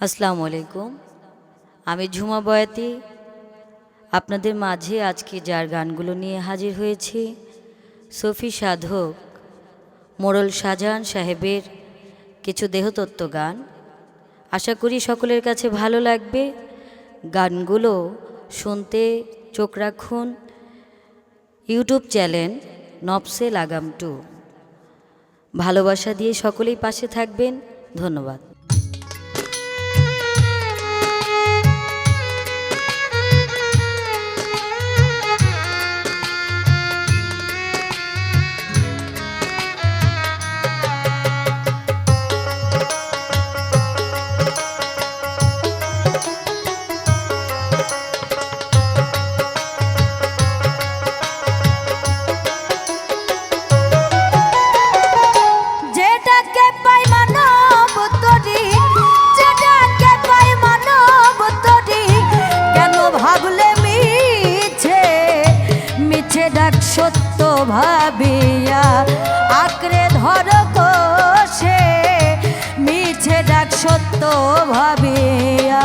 আসসালামু আলাইকুম। আমি ঝুমা বয়াতি। আপনাদের মাঝে আজকে যার গানগুলো নিয়ে হাজির হয়েছি, সফি সাধক, মোরল শাহজাহান সাহেবের কিছু দেহতত্ত্ব গান। আশা করি সকলের কাছে ভালো লাগবে। গানগুলো শুনতে চোখ রাখুন। ইউটিউব চ্যানেল নবসে লাগাম টু। ভালোবাসা দিয়ে সকলেই পাশে থাকবেন। ধন্যবাদ। মিছে ডাক সত্য ভাবিয়া আঁকড়ে ধর সে মিছে ডাক সত্য ভাবিয়া।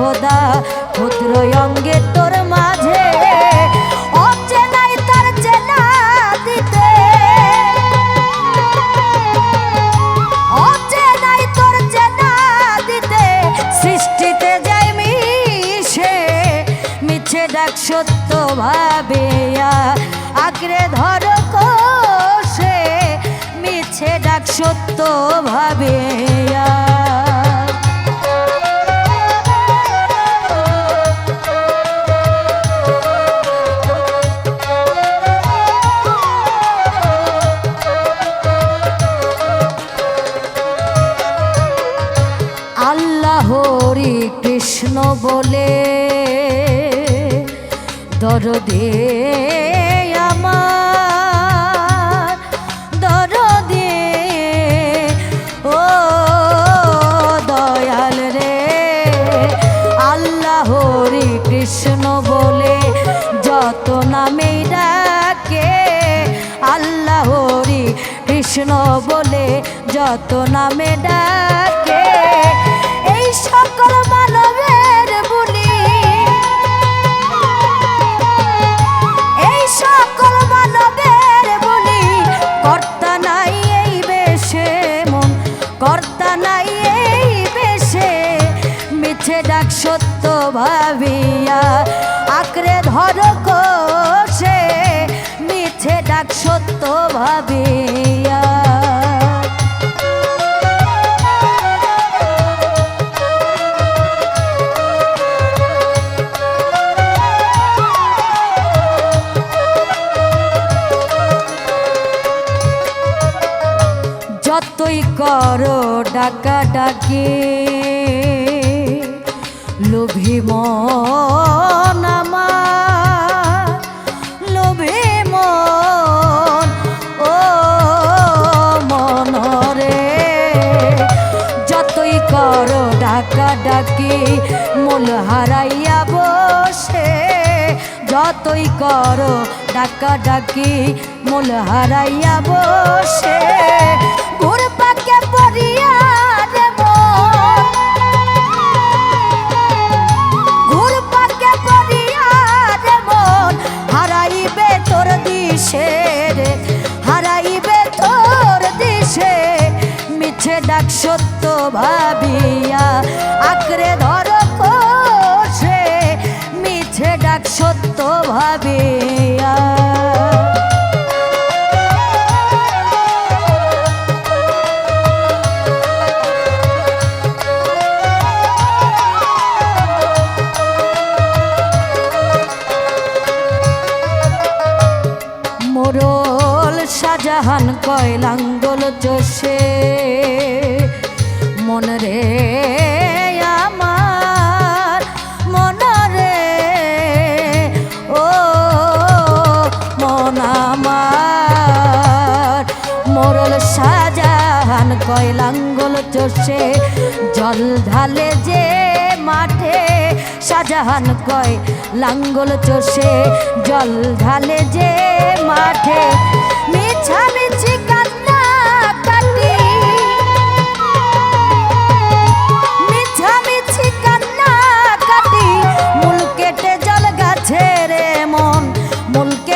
খোদা ক্ষুদ্র অঙ্গে তোর মাঝে সৃষ্টিতে মিছে ডাক সত্য ভাবিয়া আগ্রে ধর কোষে, মিছে ডাক সত্য ভাবিয়া হরি কৃষ্ণ বলে, দরদে ও আল্লাহ হরি কৃষ্ণ বলে, যত নামে ডাকে কৃষ্ণ বলে, যত নামে ডাকে ভাবিয়া আঁকড়ে ধর কোষে মিছে ডাক সত্য ভাবিয়া। যতই করো ডাকা ডাকি লোভী মন আমার, লোভী মন, ও মনরে। যতই করো ডাকা ডাকি মূল হারাইয়া বসে। যতই করো ডাকা ডাকি মূল হারাইয়া বসে। ঘুর ভাবিয়া আঁকড়ে ধর কোষে মিছে ডাক সত্য ভাবিয়া। মোরল শাহজাহান কয়লাঙ্গল চষে মন রে আমার, মন রে। ও, মন আমার। মোরল শাহজাহান কয়লাঙ্গল চষে, জল ঢালে যে মাঠে সাজাহান কয় লাঙ্গল চষে, জল ঢালে যে মাঠে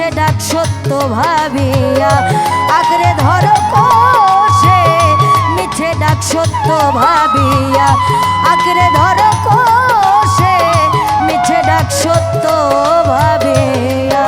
মিছে ডাক সত্য ভাবিয়া। আঁকড়ে ধর কোষে মিছে ডাক সত্য ভাবিয়া। আঁকড়ে ধর কোষে মিছে ডাক সত্য ভাবিয়া।